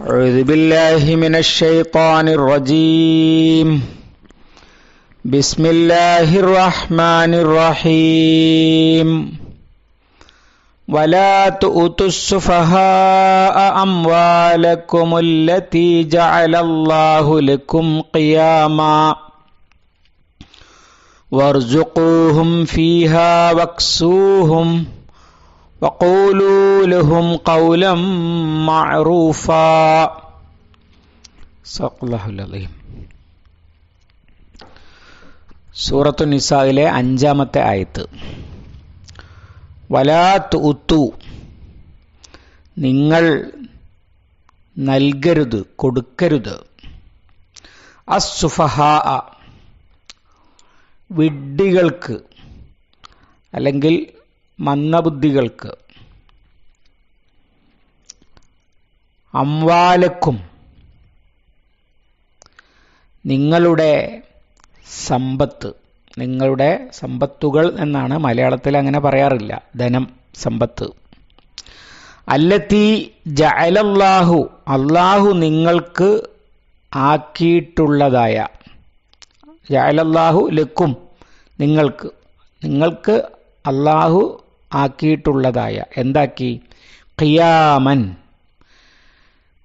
أعوذ بالله من الشيطان الرجيم. بسم الله الرحمن الرحيم. ولا تؤتوا السفهاء أموالكم التي جعل الله لكم قياما وارزقوهم فيها واكسوهم وقولوا لهم قولا معروفا صدق الله العظيم സൂറത്തു നിസായിലെ അഞ്ചാമത്തെ ആയത്ത് വലാത്ത് ഉത്തു നിങ്ങൾ നൽകരുത് കൊടുക്കരുത് അസുഫഹാ വിഡ്ഢികൾക്ക് അല്ലെങ്കിൽ മന്ദബുദ്ധികൾക്ക്. അംവാലക്കും. നിങ്ങളുടെ സമ്പത്ത്. നിങ്ങളുടെ സമ്പത്തുകൾ എന്നാണ് മലയാളത്തിൽ അങ്ങനെ പറയാറില്ല. ധനം സമ്പത്ത്. അല്ലത്തി ജഅലല്ലാഹു അള്ളാഹു നിങ്ങൾക്ക് ആക്കിയിട്ടുള്ളതായ. ജഅലല്ലാഹു ലക്കും നിങ്ങൾക്ക് നിങ്ങൾക്ക് അള്ളാഹു ആക്കിയിട്ടുള്ളതായ എന്താക്കി? ഖിയാമൻ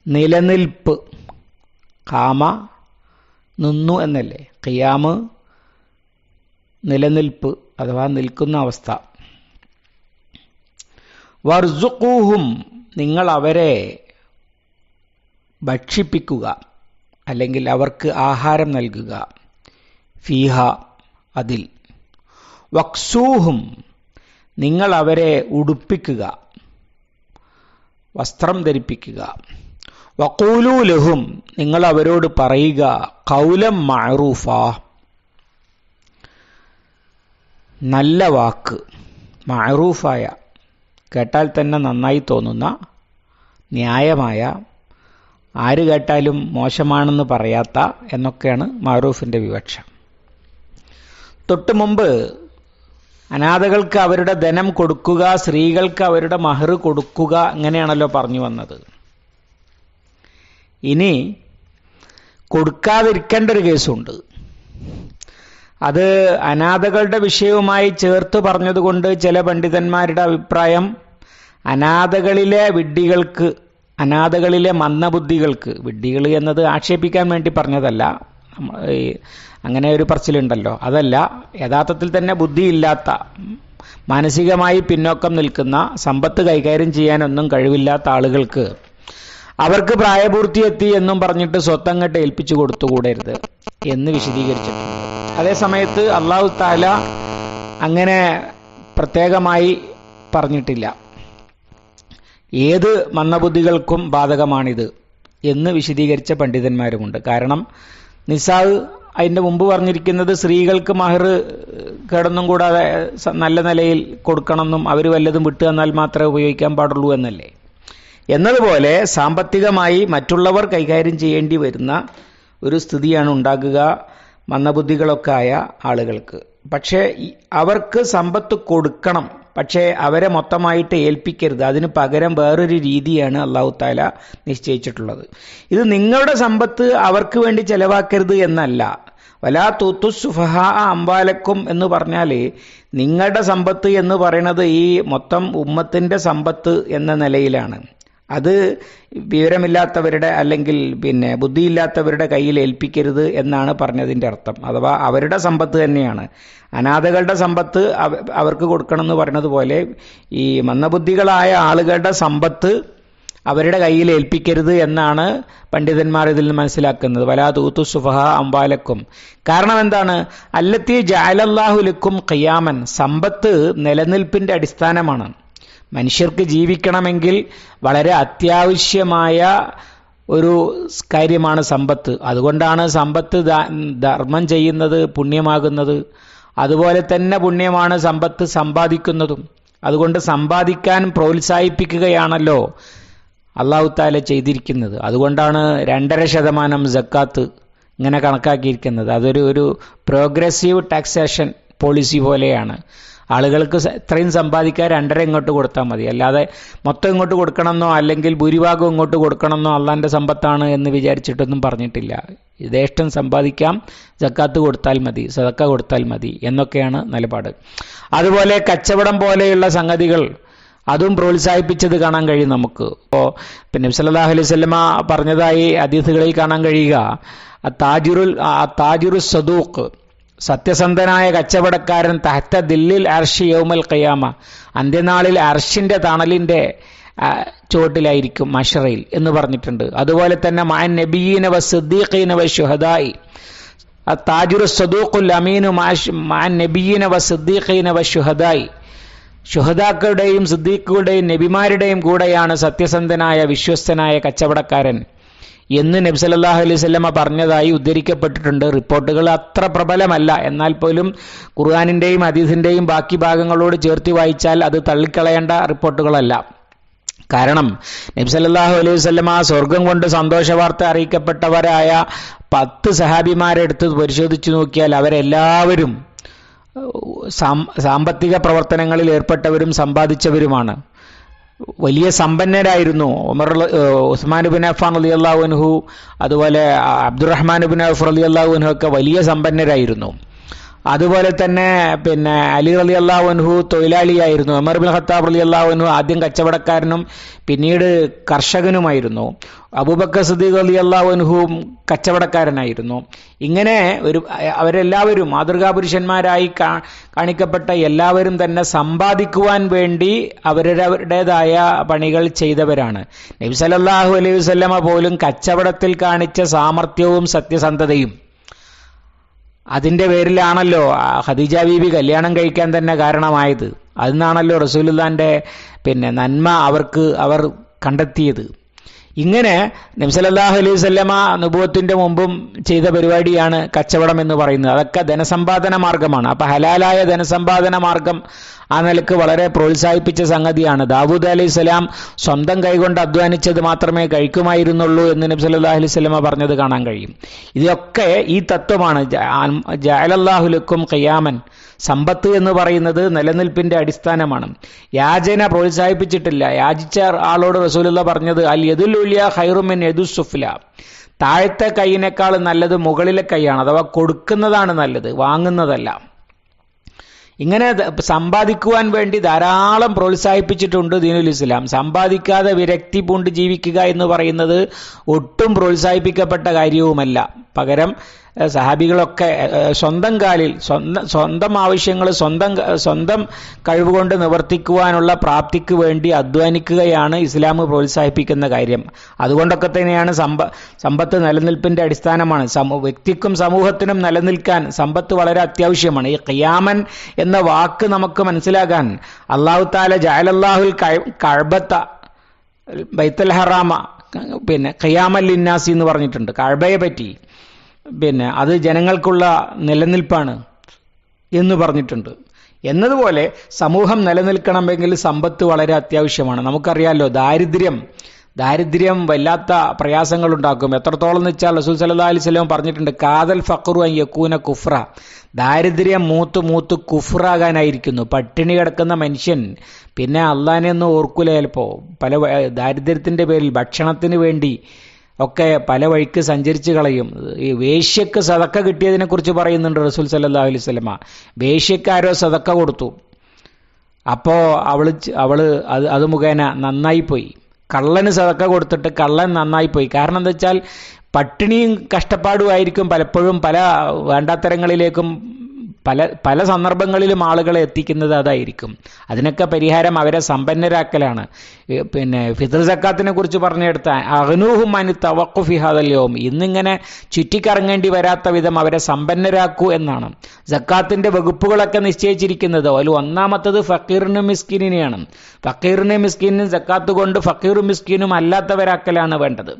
നിലനിൽപ്പ്. കാമ നിന്നു എന്നല്ലേ? ഖിയാമ് നിലനിൽപ്പ് അഥവാ നിൽക്കുന്ന അവസ്ഥ. വർസുക്കൂഹും നിങ്ങൾ അവരെ ഭക്ഷിപ്പിക്കുക അല്ലെങ്കിൽ അവർക്ക് ആഹാരം നൽകുക. ഫീഹ അതിൽ. വക്സൂഹും നിങ്ങൾ അവരെ ഉടുപ്പിക്കുക. വസ്ത്രം ധരിപ്പിക്കുക. വക്കൂലു ലഹും നിങ്ങൾ അവരോട് പറയുക കൗലം മഅറൂഫ. നല്ല വാക്ക് മഅറൂഫായ. കേട്ടാൽ തന്നെ നന്നായി തോന്നുന്ന ന്യായമായ ആര് കേട്ടാലും മോശമാണെന്ന് പറയാത്ത എന്നൊക്കെയാണ് മാറൂഫിന്റെ വിവക്ഷ. തൊട്ടു മുമ്പ് അനാഥകൾക്ക് അവരുടെ ധനം കൊടുക്കുക സ്ത്രീകൾക്ക് അവരുടെ മഹർ കൊടുക്കുക അങ്ങനെയാണല്ലോ പറഞ്ഞു വന്നത്. ഇനി കൊടുക്കാതിരിക്കേണ്ട ഒരു കേസുണ്ട്. അത് അനാഥകളുടെ വിഷയവുമായി ചേർത്ത് പറഞ്ഞതുകൊണ്ട് ചില പണ്ഡിതന്മാരുടെ അഭിപ്രായം അനാഥകളിലെ വിഡ്ഢികൾക്ക് അനാഥകളിലെ മന്ദബുദ്ധികൾക്ക് വിഡ്ഢികൾ എന്നത് ആക്ഷേപിക്കാൻ വേണ്ടി പറഞ്ഞതല്ല. അങ്ങനെ ഒരു പറച്ചിലുണ്ടല്ലോ. അതല്ല യഥാർത്ഥത്തിൽ തന്നെ ബുദ്ധിയില്ലാത്ത മാനസികമായി പിന്നോക്കം നിൽക്കുന്ന സമ്പത്ത് കൈകാര്യം ചെയ്യാനൊന്നും കഴിവില്ലാത്ത ആളുകൾക്ക് അവർക്ക് പ്രായപൂർത്തിയെത്തി എന്നും പറഞ്ഞിട്ട് സ്വത്തങ്ങട്ട് ഏൽപ്പിച്ചു കൊടുത്തുകൂടരുത് എന്ന് വിശദീകരിച്ചിട്ടുണ്ട്. അതേ സമയത്ത് അള്ളാഹു താല അങ്ങനെ പ്രത്യേകമായി പറഞ്ഞിട്ടില്ല. ഏത് മന്ദബുദ്ധികൾക്കും ബാധകമാണിത് എന്ന് വിശദീകരിച്ച പണ്ഡിതന്മാരുമുണ്ട്. കാരണം നിസാവ് അതിന്റെ മുമ്പ് പറഞ്ഞിരിക്കുന്നത് സ്ത്രീകൾക്ക് മഹർ കേടൊന്നും കൂടാതെ നല്ല നിലയിൽ കൊടുക്കണമെന്നും അവർ വല്ലതും വിട്ടു തന്നാൽ മാത്രമേ ഉപയോഗിക്കാൻ പാടുള്ളൂ എന്നല്ലേ? എന്നതുപോലെ സാമ്പത്തികമായി മറ്റുള്ളവർ കൈകാര്യം ചെയ്യേണ്ടി വരുന്ന ഒരു സ്ഥിതിയാണ് ഉണ്ടാകുക മന്ദബുദ്ധികളൊക്കെ ആയ ആളുകൾക്ക്. പക്ഷേ അവർക്ക് സമ്പത്ത് കൊടുക്കണം പക്ഷേ അവരെ മൊത്തമായിട്ട് ഏൽപ്പിക്കരുത്. അതിന് പകരം വേറൊരു രീതിയാണ് അള്ളാഹു താല നിശ്ചയിച്ചിട്ടുള്ളത്. ഇത് നിങ്ങളുടെ സമ്പത്ത് അവർക്ക് വേണ്ടി ചെലവാക്കരുത് എന്നല്ല. വലാ തൂത്തു സുഫഹ അമ്പാലക്കും എന്ന് പറഞ്ഞാൽ നിങ്ങളുടെ സമ്പത്ത് എന്ന് പറയുന്നത് ഈ മൊത്തം ഉമ്മത്തിന്റെ സമ്പത്ത് എന്ന നിലയിലാണ്. അത് വിവരമില്ലാത്തവരുടെ അല്ലെങ്കിൽ പിന്നെ ബുദ്ധിയില്ലാത്തവരുടെ കയ്യിൽ ഏൽപ്പിക്കരുത് എന്നാണ് പറഞ്ഞതിന്റെ അർത്ഥം. അഥവാ അവരുടെ സമ്പത്ത് തന്നെയാണ്. അനാഥകളുടെ സമ്പത്ത് അവർക്ക് കൊടുക്കണം എന്ന് പറഞ്ഞതുപോലെ ഈ മന്ദബുദ്ധികളായ ആളുകളുടെ സമ്പത്ത് അവരുടെ കയ്യിൽ ഏൽപ്പിക്കരുത് എന്നാണ് പണ്ഡിതന്മാർ ഇതിൽ നിന്ന് മനസ്സിലാക്കുന്നത്. വലാ തൂത്തു സുഫഹ അംബാലക്കും. കാരണം എന്താണ്? അല്ലത്തി ജാലല്ലാഹുലിക്കും ഖിയാമൻ. സമ്പത്ത് നിലനിൽപ്പിന്റെ അടിസ്ഥാനമാണ്. മനുഷ്യർക്ക് ജീവിക്കണമെങ്കിൽ വളരെ അത്യാവശ്യമായ ഒരു കാര്യമാണ് സമ്പത്ത്. അതുകൊണ്ടാണ് സമ്പത്ത് ധർമ്മം ചെയ്യുന്നത് പുണ്യമാകുന്നത്. അതുപോലെ തന്നെ പുണ്യമാണ് സമ്പത്ത് സമ്പാദിക്കുന്നതും. അതുകൊണ്ട് സമ്പാദിക്കാൻ പ്രോത്സാഹിപ്പിക്കുകയാണല്ലോ അള്ളാഹു താല ചെയ്തിരിക്കുന്നത്. അതുകൊണ്ടാണ് രണ്ടര ശതമാനം ജക്കാത്ത് ഇങ്ങനെ കണക്കാക്കിയിരിക്കുന്നത്. അതൊരു ഒരു പ്രോഗ്രസീവ് ടാക്സേഷൻ പോളിസി പോലെയാണ്. ആളുകൾക്ക് ഇത്രയും സമ്പാദിക്കാൻ രണ്ടര ഇങ്ങോട്ട് കൊടുത്താൽ മതി. അല്ലാതെ മൊത്തം ഇങ്ങോട്ട് കൊടുക്കണമെന്നോ അല്ലെങ്കിൽ ഭൂരിഭാഗം ഇങ്ങോട്ട് കൊടുക്കണമെന്നോ അള്ളാന്റെ സമ്പത്താണ് എന്ന് വിചാരിച്ചിട്ടൊന്നും പറഞ്ഞിട്ടില്ല. യഥേഷ്ടം സമ്പാദിക്കാം ജക്കാത്ത് കൊടുത്താൽ മതി സതക്ക കൊടുത്താൽ മതി എന്നൊക്കെയാണ് നിലപാട്. അതുപോലെ കച്ചവടം പോലെയുള്ള സംഗതികൾ അതും പ്രോത്സാഹിപ്പിച്ചത് കാണാൻ കഴിയും നമുക്ക്. ഇപ്പോൾ പിന്നെ സല്ലാഹു അലൈഹി സ്വലമ പറഞ്ഞതായി അതിഥികളിൽ കാണാൻ കഴിയുക താജുറുൽ താജുറു സദൂഖ് സത്യസന്ധനായ കച്ചവടക്കാരൻ തഹത്ത ദില്ലിൽ അർഷി യൗമൽ ഖയാമ. അന്ത്യനാളിൽ അർഷിന്റെ തണലിന്റെ ആ, ചുവട്ടിലായിരിക്കും മഷറയിൽ എന്ന് പറഞ്ഞിട്ടുണ്ട്. അതുപോലെ തന്നെ മാൻ നബീന വ സിദ്ദീഖീന വ ഷുഹദായി താജുർ സദൂഖുൽ അമീനു മാൻ നബീന വ സിദ്ദീഖീന വ ഷുഹദായി ഷുഹദാക്കളുടെയും സിദ്ദീഖുകളുടെയും നബിമാരുടെയും കൂടെയാണ് സത്യസന്ധനായ വിശ്വസ്തനായ കച്ചവടക്കാരൻ. എന്ന് നബി സല്ലല്ലാഹു അലൈഹി സ്വല്ലമ്മ പറഞ്ഞതായി ഉദ്ധരിക്കപ്പെട്ടിട്ടുണ്ട്. റിപ്പോർട്ടുകൾ അത്ര പ്രബലമല്ല. എന്നാൽ പോലും ഖുർആാനിന്റെയും ഹദീസിന്റെയും ബാക്കി ഭാഗങ്ങളോട് ചേർത്തി വായിച്ചാൽ അത് തള്ളിക്കളയേണ്ട റിപ്പോർട്ടുകളല്ല. കാരണം നബി സല്ലല്ലാഹു അലൈഹി വസല്ലമ സ്വർഗം കൊണ്ട് സന്തോഷവാർത്ത അറിയിക്കപ്പെട്ടവരായ പത്ത് സഹാബിമാരെ എടുത്ത് പരിശോധിച്ചു നോക്കിയാൽ അവരെല്ലാവരും സാമ്പത്തിക പ്രവർത്തനങ്ങളിൽ ഏർപ്പെട്ടവരും സമ്പാദിച്ചവരുമാണ്. വലിയ സമ്പന്നരായിരുന്നു. Umar Usman bin Affan Ali അള്ളാഹുൻഹു അതുപോലെ അബ്ദുറഹ്മാൻ ബിൻ അഫ് അലി അള്ളാഹുൻഹു ഒക്കെ വലിയ സമ്പന്നരായിരുന്നു. അതുപോലെ തന്നെ പിന്നെ അലി അലി അള്ളാഹുൻഹു തൊഴിലാളിയായിരുന്നു. അമർ ബിൻ ഖത്താബ് അലി അള്ളാഹുൻഹു ആദ്യം കച്ചവടക്കാരനും പിന്നീട് കർഷകനുമായിരുന്നു. അബൂബക്കർ സദീഖ് അലി അള്ളാഹുൻഹുവും കച്ചവടക്കാരനായിരുന്നു. ഇങ്ങനെ ഒരു അവരെല്ലാവരും മാതൃകാ പുരുഷന്മാരായി കാണിക്കപ്പെട്ട എല്ലാവരും തന്നെ സമ്പാദിക്കുവാൻ വേണ്ടി അവരവരുടേതായ പണികൾ ചെയ്തവരാണ്. നബി സല്ലല്ലാഹു അലൈഹി വസല്ലമ പോലും കച്ചവടത്തിൽ കാണിച്ച സാമർഥ്യവും സത്യസന്ധതയും. അതിന്റെ പേരിലാണല്ലോ ഖദീജ ബീബി കല്യാണം കഴിക്കാൻ തന്നെ കാരണമായത്. അതിനാണല്ലോ റസൂലുള്ളാന്റെ പിന്നെ നന്മ അവർക്ക് അവർ കണ്ടെത്തിയത്. ഇങ്ങനെ നബ്സലല്ലാഹു അലൈഹി സ്വല്ലമ അനുഭവത്തിന്റെ മുമ്പും ചെയ്ത പരിപാടിയാണ് കച്ചവടം എന്ന് പറയുന്നത്. അതൊക്കെ ധനസമ്പാദന മാർഗമാണ്. അപ്പൊ ഹലാലായ ധനസമ്പാദന മാർഗം ആ നിലയ്ക്ക് വളരെ പ്രോത്സാഹിപ്പിച്ച സംഗതിയാണ്. ദാവൂദ് അലൈഹി സ്വലാം സ്വന്തം കൈകൊണ്ട് അധ്വാനിച്ചത് മാത്രമേ കഴിക്കുമായിരുന്നുള്ളൂ എന്ന് നബി അലൈഹി സ്വലമ പറഞ്ഞത് കാണാൻ കഴിയും. ഇതൊക്കെ ഈ തത്വമാണ്. ജഅലല്ലാഹുലക്കും ഖിയാമൻ. സമ്പത്ത് എന്ന് പറയുന്നത് നിലനിൽപ്പിന്റെ അടിസ്ഥാനമാണ്. യാചന പ്രോത്സാഹിപ്പിച്ചിട്ടില്ല. യാചിച്ച ആളോട് റസൂലുള്ള പറഞ്ഞത് അൽ യദുലുല്യ യദു സുഫ്ല താഴത്തെ കൈയിനേക്കാൾ നല്ലത് മുകളിലെ കൈയാണ് അഥവാ കൊടുക്കുന്നതാണ് നല്ലത് വാങ്ങുന്നതല്ല. ഇങ്ങനെ സമ്പാദിക്കുവാൻ വേണ്ടി ധാരാളം പ്രോത്സാഹിപ്പിച്ചിട്ടുണ്ട് ദീനുൽ ഇസ്ലാം. സമ്പാദിക്കാതെ വിരക്തി പൂണ്ട് ജീവിക്കുക എന്ന് പറയുന്നത് ഒട്ടും പ്രോത്സാഹിപ്പിക്കപ്പെട്ട കാര്യവുമല്ല. പകരം സഹാബികളൊക്കെ സ്വന്തം കാലിൽ സ്വന്തം സ്വന്തം ആവശ്യങ്ങൾ സ്വന്തം സ്വന്തം കഴിവുകൊണ്ട് നിവർത്തിക്കുവാനുള്ള പ്രാപ്തിക്ക് വേണ്ടി അധ്വാനിക്കുകയാണ് ഇസ്ലാം പ്രോത്സാഹിപ്പിക്കുന്ന കാര്യം. അതുകൊണ്ടൊക്കെ തന്നെയാണ് സമ്പ സമ്പത്ത് നിലനിൽപ്പിന്റെ അടിസ്ഥാനമാണ്. സമൂ വ്യക്തിക്കും സമൂഹത്തിനും നിലനിൽക്കാൻ സമ്പത്ത് വളരെ അത്യാവശ്യമാണ്. ഈ ഖിയാമൻ എന്ന വാക്ക് നമുക്ക് മനസ്സിലാകാൻ അള്ളാഹു താല ജാലല്ലാഹുൽ കഴബത്ത ബൈത്തൽ ഹറാമ പിന്നെ ഖിയാമൽ ലിന്നാസി എന്ന് പറഞ്ഞിട്ടുണ്ട്. കഴബയെ പറ്റി. പിന്നെ അത് ജനങ്ങൾക്കുള്ള നിലനിൽപ്പാണ് എന്ന് പറഞ്ഞിട്ടുണ്ട്. എന്നതുപോലെ സമൂഹം നിലനിൽക്കണമെങ്കിൽ സമ്പത്ത് വളരെ അത്യാവശ്യമാണ്. നമുക്കറിയാമല്ലോ ദാരിദ്ര്യം ദാരിദ്ര്യം വല്ലാത്ത പ്രയാസങ്ങൾ ഉണ്ടാക്കും എത്രത്തോളം എന്ന് വെച്ചാൽ റസൂൽ സല്ലാ അലൈഹി വസല്ലം പറഞ്ഞിട്ടുണ്ട് കാതൽ അൻ യക്കൂന കുഫ്ര. ദാരിദ്ര്യം മൂത്ത് മൂത്ത് കുഫ്രാകാനായിരിക്കുന്നു. പട്ടിണി കിടക്കുന്ന മനുഷ്യൻ പിന്നെ അള്ളാനെ ഒന്നും ഓർക്കൂല ചിലപ്പോൾ പല ദാരിദ്ര്യത്തിന്റെ പേരിൽ ഭക്ഷണത്തിന് വേണ്ടി ഒക്കെ പല വഴിക്ക് സഞ്ചരിച്ച് കളയും. ഈ വേശ്യക്ക് സതക്ക കിട്ടിയതിനെ കുറിച്ച് പറയുന്നുണ്ട് റസൂൽ സല്ലല്ലാഹു അലൈഹി സ്വലമ വേശ്യക്കാരോ സതക്ക കൊടുത്തു. അപ്പോൾ അവൾ അവൾ അത് അത് മുഖേന നന്നായി പോയി. കള്ളന് സതക്ക കൊടുത്തിട്ട് കള്ളൻ നന്നായി പോയി. കാരണം എന്താ വെച്ചാൽ പട്ടിണിയും കഷ്ടപ്പാടുമായിരിക്കും പലപ്പോഴും പല വേണ്ടാത്തരങ്ങളിലേക്കും പല പല സന്ദർഭങ്ങളിലും ആളുകളെ എത്തിക്കുന്നത് അതായിരിക്കും. അതിനൊക്കെ പരിഹാരം അവരെ സമ്പന്നരാക്കലാണ്. പിന്നെ ഫിത്ർ സക്കാത്തിനെ കുറിച്ച് പറഞ്ഞെടുത്ത അഹ്നൂഹും തവക്കു ഫിഹാദല്യവും ഇന്നിങ്ങനെ ചുറ്റിക്കറങ്ങേണ്ടി വരാത്ത വിധം അവരെ സമ്പന്നരാക്കൂ എന്നാണ്. സക്കാത്തിന്റെ വകുപ്പുകളൊക്കെ നിശ്ചയിച്ചിരിക്കുന്നത് അതിൽ ഒന്നാമത്തത് ഫക്കീറിനും മിസ്കിനെയാണ് ഫക്കീറിനും മിസ്കിനും സക്കാത്ത് കൊണ്ട് ഫക്കീറും മിസ്കിനും അല്ലാത്തവരാക്കലാണ് വേണ്ടത്.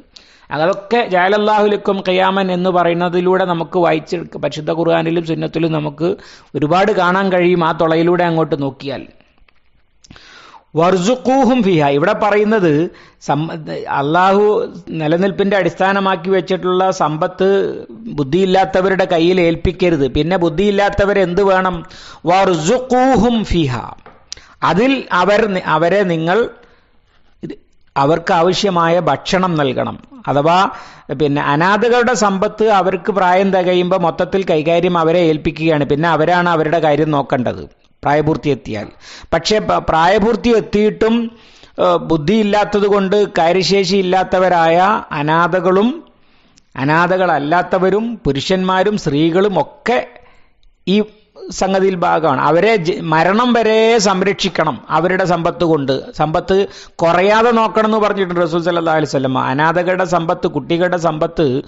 അതൊക്കെ ജാലല്ലാഹുലിക്കും ഖിയാമൻ എന്ന് പറയുന്നതിലൂടെ നമുക്ക് വായിച്ച് പരിശുദ്ധ ഖുർആാനിലും സുന്നത്തിലും നമുക്ക് ഒരുപാട് കാണാൻ കഴിയും ആ തുളയിലൂടെ അങ്ങോട്ട് നോക്കിയാൽ. വർസുക്കൂഹും ഫിഹ. ഇവിടെ പറയുന്നത് അള്ളാഹു നിലനിൽപ്പിന്റെ അടിസ്ഥാനമാക്കി വെച്ചിട്ടുള്ള സമ്പത്ത് ബുദ്ധിയില്ലാത്തവരുടെ കയ്യിൽ ഏൽപ്പിക്കരുത്. പിന്നെ ബുദ്ധിയില്ലാത്തവർ എന്ത് വേണം? വർസുക്കൂഹും ഫിഹ. അതിൽ അവർ അവരെ നിങ്ങൾ അവർക്ക് ആവശ്യമായ ഭക്ഷണം നൽകണം. അഥവാ പിന്നെ അനാഥകളുടെ സമ്പത്ത് അവർക്ക് പ്രായം തികയുമ്പോൾ മൊത്തത്തിൽ കൈകാര്യം അവരെ ഏൽപ്പിക്കുകയാണ്. പിന്നെ അവരാണ് അവരുടെ കാര്യം നോക്കേണ്ടത് പ്രായപൂർത്തി എത്തിയാൽ പക്ഷേ പ്രായപൂർത്തി എത്തിയിട്ടും ബുദ്ധി ബുദ്ധിയില്ലാത്തത് കൊണ്ട് കാര്യശേഷി ഇല്ലാത്തവരായ അനാഥകളും അനാഥകളല്ലാത്തവരും പുരുഷന്മാരും സ്ത്രീകളും ഒക്കെ ഈ സംഗതിയിൽ ഭാഗമാണ്. അവരെ മരണം വരെ സംരക്ഷിക്കണം അവരുടെ സമ്പത്ത് കൊണ്ട്. സമ്പത്ത് കുറയാതെ നോക്കണം എന്ന് പറഞ്ഞിട്ടുണ്ട് റസൂൽ സല്ലാ അലൈഹി വസല്ലം. അനാഥകളുടെ സമ്പത്ത് കുട്ടികളുടെ സമ്പത്ത്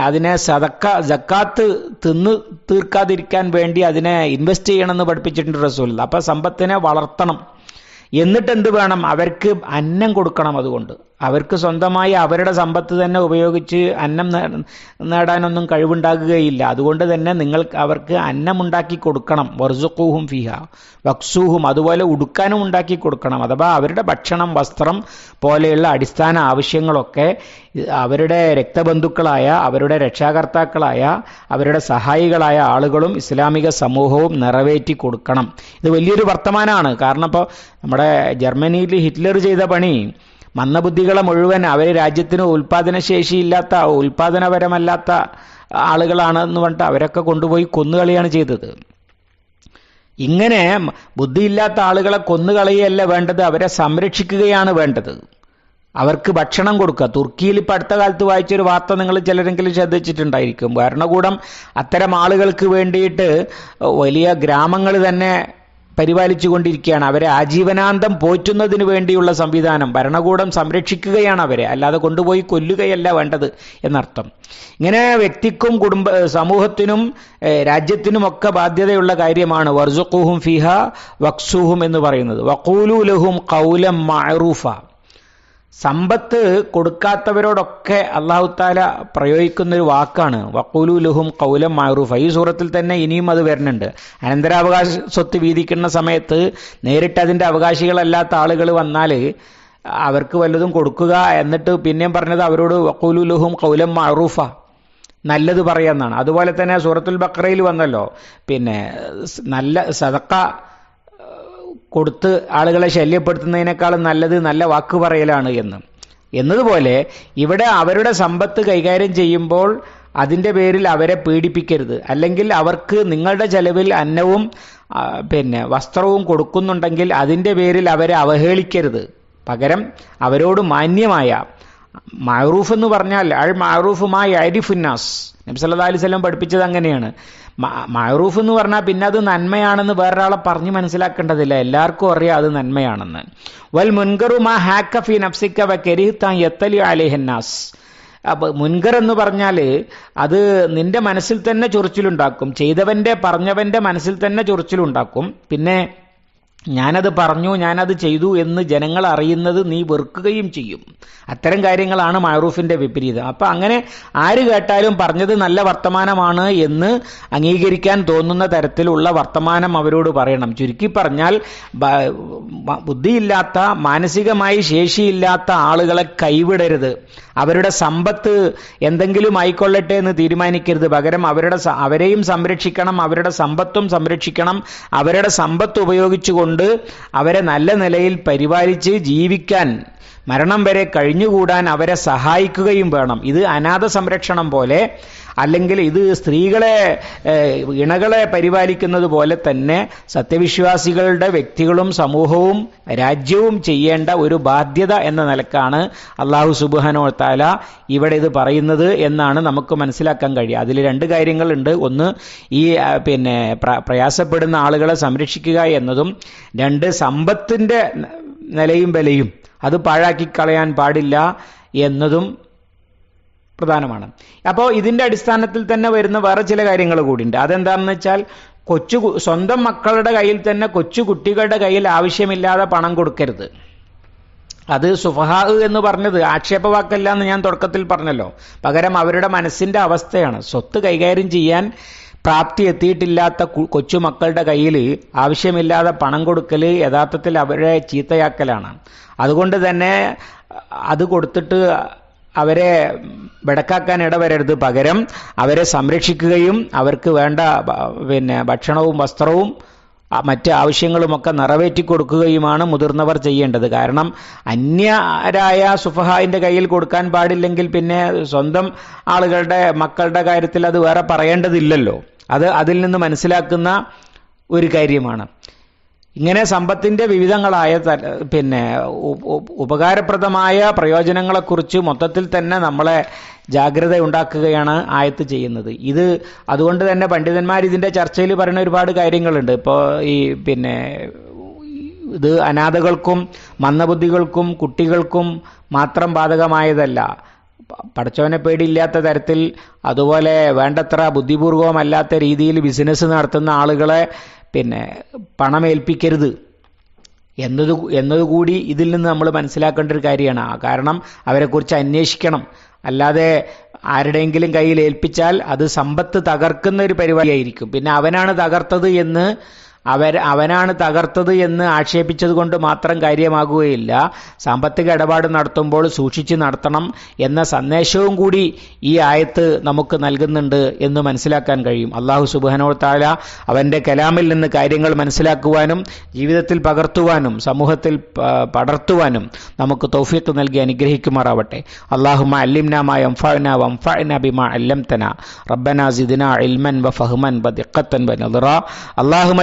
അതിനെ സതക്ക ജക്കാത്ത് തിന്ന് തീർക്കാതിരിക്കാൻ വേണ്ടി അതിനെ ഇൻവെസ്റ്റ് ചെയ്യണമെന്ന് പഠിപ്പിച്ചിട്ടുണ്ട് റസൂൽ. അപ്പൊ സമ്പത്തിനെ വളർത്തണം. എന്നിട്ട് എന്ത് വേണം? അവർക്ക് അന്നം കൊടുക്കണം അതുകൊണ്ട്. അവർക്ക് സ്വന്തമായി അവരുടെ സമ്പത്ത് തന്നെ ഉപയോഗിച്ച് അന്നം നേടാനൊന്നും കഴിവുണ്ടാകുകയില്ല. അതുകൊണ്ട് തന്നെ നിങ്ങൾ അവർക്ക് അന്നം ഉണ്ടാക്കി കൊടുക്കണം. വർസുക്കൂഹും ഫിഹ. വക്സൂഹും അതുപോലെ ഉടുക്കാനും ഉണ്ടാക്കി കൊടുക്കണം. അഥവാ അവരുടെ ഭക്ഷണം വസ്ത്രം പോലെയുള്ള അടിസ്ഥാന ആവശ്യങ്ങളൊക്കെ അവരുടെ രക്തബന്ധുക്കളായ അവരുടെ രക്ഷാകർത്താക്കളായ അവരുടെ സഹായികളായ ആളുകളും ഇസ്ലാമിക സമൂഹവും നിറവേറ്റി കൊടുക്കണം. ഇത് വലിയൊരു വർത്തമാനമാണ് കാരണം ഇപ്പോൾ നമ്മുടെ ജർമ്മനിയിൽ ഹിറ്റ്ലർ ചെയ്ത പണി മന്ദബുദ്ധികളെ മുഴുവൻ അവർ രാജ്യത്തിന് ഉൽപാദനശേഷിയില്ലാത്ത ഉൽപാദനപരമല്ലാത്ത ആളുകളാണെന്ന് പറഞ്ഞിട്ട് അവരൊക്കെ കൊണ്ടുപോയി കൊന്നുകളിയാണ് ചെയ്തത്. ഇങ്ങനെ ബുദ്ധിയില്ലാത്ത ആളുകളെ കൊന്നുകളയല്ല വേണ്ടത്? അവരെ സംരക്ഷിക്കുകയാണ് വേണ്ടത്. അവർക്ക് ഭക്ഷണം കൊടുക്കുക. തുർക്കിയിൽ ഇപ്പം അടുത്ത കാലത്ത് വായിച്ചൊരു വാർത്ത നിങ്ങൾ ചിലരെങ്കിലും ശ്രദ്ധിച്ചിട്ടുണ്ടായിരിക്കും. ഭരണകൂടം അത്തരം ആളുകൾക്ക് വേണ്ടിയിട്ട് വലിയ ഗ്രാമങ്ങൾ തന്നെ പരിപാലിച്ചു കൊണ്ടിരിക്കുകയാണ് അവരെ ആജീവനാന്തം പോറ്റുന്നതിന് വേണ്ടിയുള്ള സംവിധാനം. ഭരണകൂടം സംരക്ഷിക്കുകയാണ് അവരെ. അല്ലാതെ കൊണ്ടുപോയി കൊല്ലുകയല്ല വേണ്ടത് എന്നർത്ഥം. ഇങ്ങനെ വ്യക്തിക്കും കുടുംബ സമൂഹത്തിനും രാജ്യത്തിനുമൊക്കെ ബാധ്യതയുള്ള കാര്യമാണ് വർസുഖുഹും ഫിഹ വക്സുഹും എന്ന് പറയുന്നത്. വഖൂലു ലഹും കൗലം മഅറൂഫ. സമ്പത്ത് കൊടുക്കാത്തവരോടൊക്കെ അള്ളാഹു താല പ്രയോഗിക്കുന്ന ഒരു വാക്കാണ്. വക്കൂലു ലുഹും കൗലം മാറൂഫ ഈ സൂറത്തിൽ തന്നെ ഇനിയും അത് വരുന്നുണ്ട്. അനന്തരാവകാശ സ്വത്ത് വീതിക്കുന്ന സമയത്ത് നേരിട്ട് അതിന്റെ അവകാശികളല്ലാത്ത ആളുകൾ വന്നാൽ അവർക്ക് വല്ലതും കൊടുക്കുക എന്നിട്ട് പിന്നെയും പറഞ്ഞത് അവരോട് വക്കൂലു ലുഹും കൗലം മാറൂഫ നല്ലത് പറയാന്നാണ്. അതുപോലെ തന്നെ സൂറത്തുൽ ബക്രയിൽ വന്നല്ലോ. പിന്നെ നല്ല സദക്ക കൊടുത്ത് ആളുകളെ ശല്യപ്പെടുത്തുന്നതിനേക്കാളും നല്ലത് നല്ല വാക്ക് പറയലാണ് എന്ന്. എന്നതുപോലെ ഇവിടെ അവരുടെ സമ്പത്ത് കൈകാര്യം ചെയ്യുമ്പോൾ അതിന്റെ പേരിൽ അവരെ പീഡിപ്പിക്കരുത്. അല്ലെങ്കിൽ അവർക്ക് നിങ്ങളുടെ ചെലവിൽ അന്നവും പിന്നെ വസ്ത്രവും കൊടുക്കുന്നുണ്ടെങ്കിൽ അതിന്റെ പേരിൽ അവരെ അവഹേളിക്കരുത്. പകരം അവരോട് മാന്യമായ മാറൂഫ് എന്ന് പറഞ്ഞാൽ അൽ മാറൂഫുമായി അരിഫുന്നാസ്. നബ്സല്ലാ വസല്ലം പഠിപ്പിച്ചത് അങ്ങനെയാണ്. മ- മഅറൂഫ് എന്ന് പറഞ്ഞാൽ പിന്നെ അത് നന്മയാണെന്ന് വേറൊരാളെ പറഞ്ഞ് മനസ്സിലാക്കേണ്ടതില്ല. എല്ലാവർക്കും അറിയാം അത് നന്മയാണെന്ന്. വൽ മുൻകറു മാ ഹാക്കഫി നഫ്സിക്ക വ യത്തലി അലൈഹന്നാസ് അപ്പൊ മുൻകർ എന്ന് പറഞ്ഞാൽ അത് നിന്റെ മനസ്സിൽ തന്നെ ചൊറിച്ചിലുണ്ടാക്കും. ചെയ്തവന്റെ പറഞ്ഞവന്റെ മനസ്സിൽ തന്നെ ചൊറിച്ചിലുണ്ടാക്കും. പിന്നെ ഞാനത് പറഞ്ഞു ഞാനത് ചെയ്തു എന്ന് ജനങ്ങൾ അറിയുന്നത് നീ വെറുക്കുകയും ചെയ്യും. അത്തരം കാര്യങ്ങളാണ് മാറൂഫിന്റെ വിപരീതം. അപ്പൊ അങ്ങനെ ആര് കേട്ടാലും പറഞ്ഞത് നല്ല വർത്തമാനമാണ് എന്ന് അംഗീകരിക്കാൻ തോന്നുന്ന തരത്തിലുള്ള വർത്തമാനം അവരോട് പറയണം. ചുരുക്കി പറഞ്ഞാൽ ബുദ്ധിയില്ലാത്ത മാനസികമായി ശേഷിയില്ലാത്ത ആളുകളെ കൈവിടരുത്. അവരുടെ സമ്പത്ത് എന്തെങ്കിലും ആയിക്കൊള്ളട്ടെ എന്ന് തീരുമാനിക്കരുത്. പകരം അവരുടെ അവരെയും സംരക്ഷിക്കണം അവരുടെ സമ്പത്തും സംരക്ഷിക്കണം. അവരുടെ സമ്പത്ത് ഉപയോഗിച്ചുകൊണ്ട് അവരെ നല്ല നിലയിൽ പരിപാലിച്ച് ജീവിക്കാൻ മരണം വരെ കഴിഞ്ഞുകൂടാൻ അവരെ സഹായിക്കുകയും വേണം. ഇത് അനാഥ സംരക്ഷണം പോലെ അല്ലെങ്കിൽ ഇത് സ്ത്രീകളെ ഇണകളെ പരിപാലിക്കുന്നത് പോലെ തന്നെ സത്യവിശ്വാസികളുടെ വ്യക്തികളും സമൂഹവും രാജ്യവും ചെയ്യേണ്ട ഒരു ബാധ്യത എന്ന നിലക്കാണ് അള്ളാഹു സുബാനോ താല ഇവിടെ ഇത് പറയുന്നത് എന്നാണ് നമുക്ക് മനസ്സിലാക്കാൻ കഴിയുക. അതിൽ രണ്ട് കാര്യങ്ങളുണ്ട്. ഒന്ന് ഈ പിന്നെ പ്രയാസപ്പെടുന്ന ആളുകളെ സംരക്ഷിക്കുക എന്നതും രണ്ട് സമ്പത്തിന്റെ നിലയും വിലയും അത് പാഴാക്കി കളയാൻ പാടില്ല എന്നതും പ്രധാനമാണ്. അപ്പോൾ ഇതിന്റെ അടിസ്ഥാനത്തിൽ തന്നെ വരുന്ന വേറെ ചില കാര്യങ്ങൾ കൂടിയുണ്ട്. അതെന്താണെന്ന് വെച്ചാൽ കൊച്ചു സ്വന്തം മക്കളുടെ കയ്യിൽ തന്നെ കൊച്ചു കുട്ടികളുടെ കയ്യിൽ ആവശ്യമില്ലാതെ പണം കൊടുക്കരുത്. അത് സുഫഹാ എന്ന് പറഞ്ഞത് ആക്ഷേപവാക്കല്ല എന്ന് ഞാൻ തുടക്കത്തിൽ പറഞ്ഞല്ലോ. പകരം അവരുടെ മനസ്സിന്റെ അവസ്ഥയാണ്. സ്വത്ത് കൈകാര്യം ചെയ്യാൻ പ്രാപ്തി എത്തിയിട്ടില്ലാത്ത കൊച്ചുമക്കളുടെ കയ്യിൽ ആവശ്യമില്ലാതെ പണം കൊടുക്കൽ യഥാർത്ഥത്തിൽ അവരെ ചീത്തയാക്കലാണ്. അതുകൊണ്ട് തന്നെ അത് കൊടുത്തിട്ട് അവരെ വെടക്കാക്കാൻ ഇടവരരുത്. പകരം അവരെ സംരക്ഷിക്കുകയും അവർക്ക് വേണ്ട പിന്നെ ഭക്ഷണവും വസ്ത്രവും മറ്റ് ആവശ്യങ്ങളുമൊക്കെ നിറവേറ്റി കൊടുക്കുകയുമാണ് മുതിർന്നവർ ചെയ്യേണ്ടത്. കാരണം അന്യരായ സുഫഹായിന്റെ കയ്യിൽ കൊടുക്കാൻ പാടില്ലെങ്കിൽ പിന്നെ സ്വന്തം ആളുകളുടെ മക്കളുടെ കാര്യത്തിൽ അത് വേറെ പറയേണ്ടതില്ലല്ലോ. അത് അതിൽ നിന്ന് മനസ്സിലാക്കുന്ന ഒരു കാര്യമാണ്. ഇങ്ങനെ സമ്പത്തിന്റെ വിവിധങ്ങളായ പിന്നെ ഉപകാരപ്രദമായ പ്രയോജനങ്ങളെക്കുറിച്ച് മൊത്തത്തിൽ തന്നെ നമ്മളെ ജാഗ്രത ഉണ്ടാക്കുകയാണ് ആയത്ത് ചെയ്യുന്നത്. ഇത് അതുകൊണ്ട് തന്നെ പണ്ഡിതന്മാർ ഇതിന്റെ ചർച്ചയിൽ പറയുന്ന ഒരുപാട് കാര്യങ്ങളുണ്ട്. ഇപ്പോൾ ഈ പിന്നെ ഇത് അനാഥകൾക്കും മന്ദബുദ്ധികൾക്കും കുട്ടികൾക്കും മാത്രം ബാധകമായതല്ല. പഠിച്ചവനെ പേടിയില്ലാത്ത തരത്തിൽ അതുപോലെ വേണ്ടത്ര ബുദ്ധിപൂർവമല്ലാത്ത രീതിയിൽ ബിസിനസ് നടത്തുന്ന ആളുകളെ പിന്നെ പണമേൽപ്പിക്കരുത്. എന്നത് എന്നതുകൂടി ഇതിൽ നിന്ന് നമ്മൾ മനസ്സിലാക്കേണ്ട ഒരു കാര്യമാണ്. കാരണം അവരെക്കുറിച്ച് അന്വേഷിക്കണം. അല്ലാതെ ആരുടെയെങ്കിലും കയ്യിൽ ഏൽപ്പിച്ചാൽ അത് സമ്പത്ത് തകർക്കുന്ന ഒരു പരിപാടിയായിരിക്കും. പിന്നെ അവനാണ് തകർത്തത് എന്ന് അവർ അവനാണ് തകർത്തത് എന്ന് ആക്ഷേപിച്ചതുകൊണ്ട് മാത്രം കാര്യമാകുകയില്ല. സാമ്പത്തിക ഇടപാട് നടത്തുമ്പോൾ സൂക്ഷിച്ച് നടത്തണം എന്ന സന്ദേശവും കൂടി ഈ ആയത്ത് നമുക്ക് നൽകുന്നുണ്ട് എന്ന് മനസ്സിലാക്കാൻ കഴിയും. അള്ളാഹു സുബഹനോ താല അവന്റെ കലാമിൽ നിന്ന് കാര്യങ്ങൾ മനസ്സിലാക്കുവാനും ജീവിതത്തിൽ പകർത്തുവാനും സമൂഹത്തിൽ പടർത്തുവാനും നമുക്ക് തൗഫീഖ് നൽകി അനുഗ്രഹിക്കുമാറാവട്ടെ. അള്ളാഹുമ അല്ലിംന മാ വംഫന ബിമ അല്ലംതന. റബ്ബന സിദിന ഇൽമൻ വ ഫഹ്മൻ വ ദിഖത്തൻ വ നദറ. അള്ളാഹുമ